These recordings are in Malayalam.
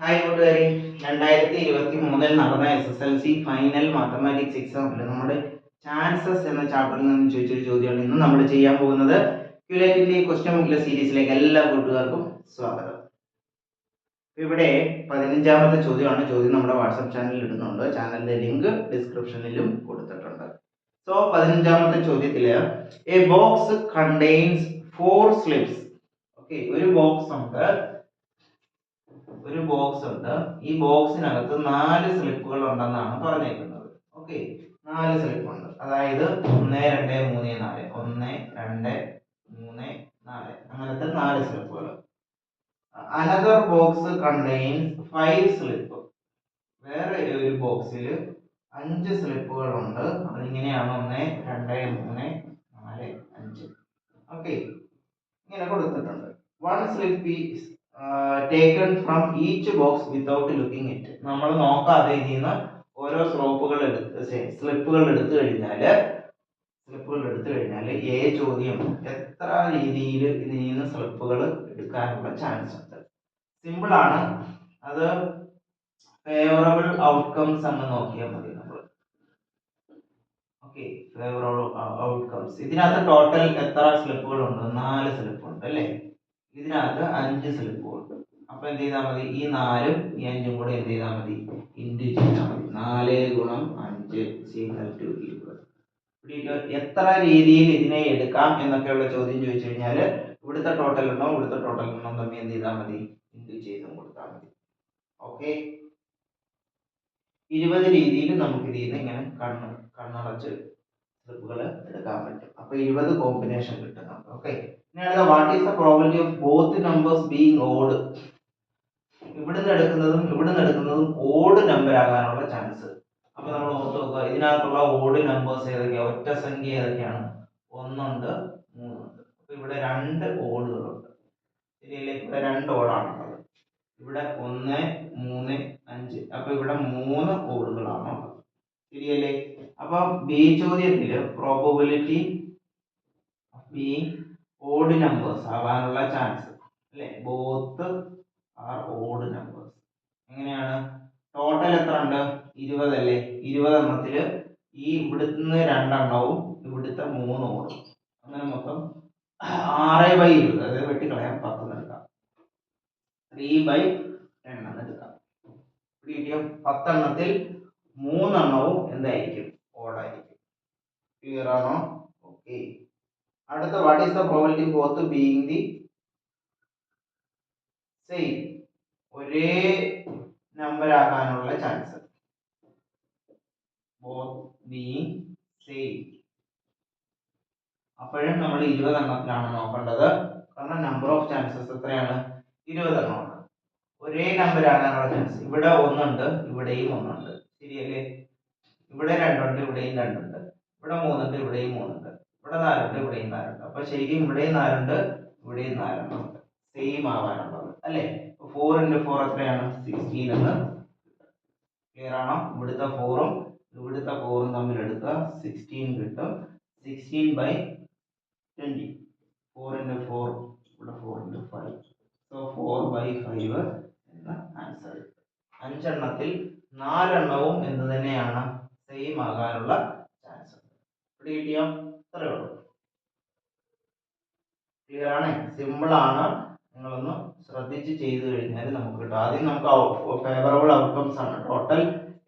ഹായ് കൂട്ടുകാരി. രണ്ടായിരത്തി ഇരുപത്തി മൂന്നിൽ നടന്ന S S L C final mathematics എക്സാമിൽ നമ്മുടെ ചാൻസസ് എന്ന ചാപ്റ്ററിൽ നിന്ന് ചോദിച്ചൊരു ചോദ്യമാണ് ഇന്ന് നമ്മൾ ചെയ്യാൻ പോകുന്നത്. ക്യുലേറ്റിന്റെ ക്വസ്റ്റ്യൻ ബുക്കിലെ സീരീസിലേക്ക് എല്ലാ കൂട്ടുകാർക്കും സ്വാഗതം. ഇവിടെ പതിനഞ്ചാമത്തെ ചോദ്യമാണ്. ചോദ്യം നമ്മുടെ വാട്സപ്പ് ചാനലിൽ ഇടുന്നുണ്ട്. ചാനലിന്റെ ലിങ്ക് ഡിസ്ക്രിപ്ഷനിലും കൊടുത്തിട്ടുണ്ട്. സോ പതിനഞ്ചാമത്തെ ചോദ്യത്തിൽ a box contains four slips okay ഒരു ബോക്സ് ഉണ്ട്. ഒരു ബോക്സ് ഉണ്ട്. ഈ ബോക്സിനകത്ത് നാല് സ്ലിപ്പുകൾ ഉണ്ടെന്നാണ് പറഞ്ഞേക്കുന്നത്. ഓക്കെ നാല് സ്ലിപ്പ് ഉണ്ട്. അതായത് ഒന്ന് രണ്ട് മൂന്ന് നാല്. ഒന്ന് രണ്ട് മൂന്ന് നാല്. അങ്ങനത്തെ നാല് സ്ലിപ്പുകൾ another box contains five slip വേറെ ഒരു ബോക്സിൽ അഞ്ച് സ്ലിപ്പുകൾ ഉണ്ട്. അതിങ്ങനെയാണ് ഒന്ന് രണ്ട് മൂന്ന് നാല് അഞ്ച്. ഓക്കെ ഇങ്ങനെ കൊടുത്തിട്ടുണ്ട്. One slip is taken from each box without looking it നമ്മൾ നോക്കാതെ ഇതിൽ നിന്ന് ഓരോ സ്ലോപ്പുകൾ എടുത്ത് സ്ലിപ്പുകൾ എടുത്തു കഴിഞ്ഞാൽ സ്ലിപ്പുകൾ എടുത്തു കഴിഞ്ഞാൽ ഏ ചോദ്യം എത്ര രീതിയിൽ ഇതിൽ നിന്ന് സ്ലിപ്പുകൾ എടുക്കാനുള്ള ചാൻസ് ഉണ്ട്. സിമ്പിൾ ആണ്. അത് ഫേവറബിൾ ഔട്ട്കംസ് അങ്ങ് നോക്കിയാൽ മതി നമ്മൾ ഓക്കെ ഫേവറബിൾ ഔട്ട്കംസ് ഇതിനകത്ത് ടോട്ടൽ എത്ര സ്ലിപ്പുകൾ ഉണ്ട്? നാല് സ്ലിപ്പ് ഉണ്ട് അല്ലേ? ഇതിനകത്ത് അഞ്ച് സ്ലിപ്പുകൾ ഉണ്ട്. അപ്പൊ എന്ത് ചെയ്താൽ മതി? ഈ നാലും ഈ അഞ്ചും കൂടെ എന്ത് ചെയ്താൽ മതി? ഇന്റു ചെയ്താൽ മതി. നാല് ഗുണം അഞ്ച് സീക്വൽ ടു ഇരുപത് എത്ര രീതിയിൽ ഇതിനെ എടുക്കാം എന്നൊക്കെയുള്ള ചോദ്യം ചോദിച്ചു കഴിഞ്ഞാൽ ഇവിടുത്തെ ടോട്ടൽ ഉണ്ടോ? ഇവിടുത്തെ ടോട്ടൽ ഉണ്ടോ തമ്മിൽ എന്ത് ചെയ്താൽ മതി? ഇന്റു ചെയ്തും കൊടുത്താൽ മതി. ഓക്കെ ഇരുപത് രീതിയിൽ നമുക്ക് ഇതിൽ നിന്ന് ഇങ്ങനെ കണ്ണ് കണ്ണടച്ച് സ്ലിപ്പുകൾ എടുക്കാൻ പറ്റും. അപ്പൊ ഇരുപത് കോമ്പിനേഷൻ കിട്ടുന്നുണ്ട്. ഓക്കെ ഇനി അടുത്ത what is the probability of both numbers being odd ഇവിടുന്ന് എടുക്കുന്നതും ഇവിടുന്ന് എടുക്കുന്നതും ഓഡ് നമ്പർ ആകാനുള്ള ചാൻസ് അപ്പൊ നമ്മൾ ഓർത്ത് നോക്കുക ഇതിനകത്തുള്ള ഓഡ് നമ്പേഴ്സ് ഏതൊക്കെയാണ് ഒറ്റ സംഖ്യ ഏതൊക്കെയാണ്? ഒന്നുണ്ട് മൂന്നുണ്ട്. അപ്പൊ ഇവിടെ രണ്ട് ഓടുകളുണ്ട് ശരിയല്ലേ? ഇവിടെ രണ്ട് ഓടാണുള്ളത് ഇവിടെ ഒന്ന് മൂന്ന് അഞ്ച്. അപ്പൊ ഇവിടെ മൂന്ന് ഓടുകളാണ് ശരിയല്ലേ? അപ്പൊ ബി ചോദ്യത്തിൽ പ്രോബബിലിറ്റി ബീങ് ഓഡ് നമ്പേഴ്സ് ആവാനുള്ള ചാൻസ് അല്ലേ? ബോത്ത് ആർ ഓഡ് നമ്പേഴ്സ് എങ്ങനെയാണ്? ടോട്ടൽ എത്ര ഉണ്ട്? ഇരുപത് അല്ലേ? ഇരുപത് എണ്ണത്തിൽ ഈ ഇവിടുന്ന് രണ്ടെണ്ണവും ഇവിടുത്തെ മൂന്ന് ഓടും അങ്ങനെ മൊത്തം ആറ് ബൈ ഇരുപത്. അതായത് വെട്ടിക്കളയാം പത്ത് എടുക്കാം ത്രീ ബൈ എണ്ണം എടുക്കാം. കിട്ടിയ പത്തെണ്ണത്തിൽ മൂന്നെണ്ണവും എന്തായിരിക്കും? ഓടായിരിക്കും ക്ലിയർ ആണോ? ഓക്കെ അടുത്ത what is the probability both being the same ഒരേ നമ്പർ ആകാനുള്ള ചാൻസ് ബോത്ത് ബീയിങ് സെയിം അപ്പോഴും നമ്മൾ ഇരുപത് എണ്ണത്തിലാണ് നോക്കേണ്ടത്. കാരണം നമ്പർ ഓഫ് ചാൻസസ് എത്രയാണ്? ഇരുപത് എണ്ണമാണ് ഒരേ നമ്പർ ആകാനുള്ള ചാൻസ് ഇവിടെ ഒന്നുണ്ട് ഇവിടെയും ഒന്നുണ്ട്. ശരിയല്ലേ? ഇവിടെ രണ്ടുണ്ട് ഇവിടെയും രണ്ടുണ്ട്. ഇവിടെ മൂന്നുണ്ട് ഇവിടെയും മൂന്നുണ്ട്. ഇവിടെ നാലുണ്ട് ഇവിടെയും നാലുണ്ട്. അപ്പൊ ശരിക്കും ഇവിടെയും നാലുണ്ട് ഇവിടെയും നാലെണ്ണം സെയിം ആവാനുള്ളത് അല്ലേ? ഫോർ ഇന്റു ഫോർ എത്രയാണ്? സിക്സ്റ്റീൻ എന്ന് ക്ലിയർ ആണോ? ഇവിടുത്തെ ഫോറും ഇവിടുത്തെ ഫോറും തമ്മിൽ എടുക്കുക സിക്സ്റ്റീൻ കിട്ടും. Sixteen by twenty four into four ഇവിടെ four into five so four by five എന്ന ആൻസർ കിട്ടും അഞ്ചെണ്ണത്തിൽ നാലെണ്ണവും എന്ത് തന്നെയാണ്? സെയിം ആകാനുള്ള ചാൻസ് ഇവിടെ കിട്ടിയോ? ഇത്രയേ ഉള്ളൂ. ക്ലിയർ ആണ്? സിമ്പിൾ ആണ്. നിങ്ങളൊന്ന് ശ്രദ്ധിച്ച് ചെയ്തു കഴിഞ്ഞാൽ നമുക്ക് കിട്ടും. ആദ്യം നമുക്ക് ഫേവറബിൾ ഔട്ട്കംസ് ആണ്. ടോട്ടൽ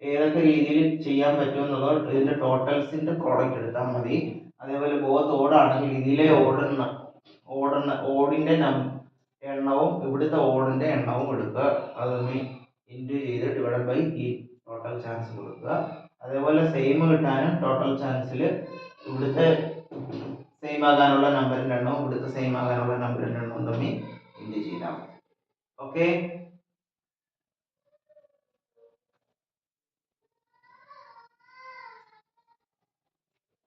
ഏതൊക്കെ രീതിയിൽ ചെയ്യാൻ പറ്റും എന്നുള്ളത് ഇതിന്റെ ടോട്ടൽസിന്റെ പ്രോഡക്റ്റ് എടുത്താൽ മതി. അതേപോലെ ബോത്ത് ഓടാണെങ്കിൽ ഇതിലെ ഓടുന്ന ഓടുന്ന ഓടിന്റെ എണ്ണവും ഇവിടുത്തെ ഓടിന്റെ എണ്ണവും എടുക്കുക. അത് ഇന്റു ചെയ്ത് ഡിവൈഡ് ബൈ ഈ ടോട്ടൽ ചാൻസ് കൊടുക്കുക. അതേപോലെ സെയിം കിട്ടാനും ടോട്ടൽ ചാൻസിൽ ഇവിടുത്തെ സെയിം ആകാനുള്ള നമ്പറിന്റെ എണ്ണവും ഇവിടുത്തെ സെയിം ആകാനുള്ള നമ്പറിന്റെ എണ്ണവും തമ്മിൽ ഇന്റു ചെയ്താൽ മതി. ഓക്കെ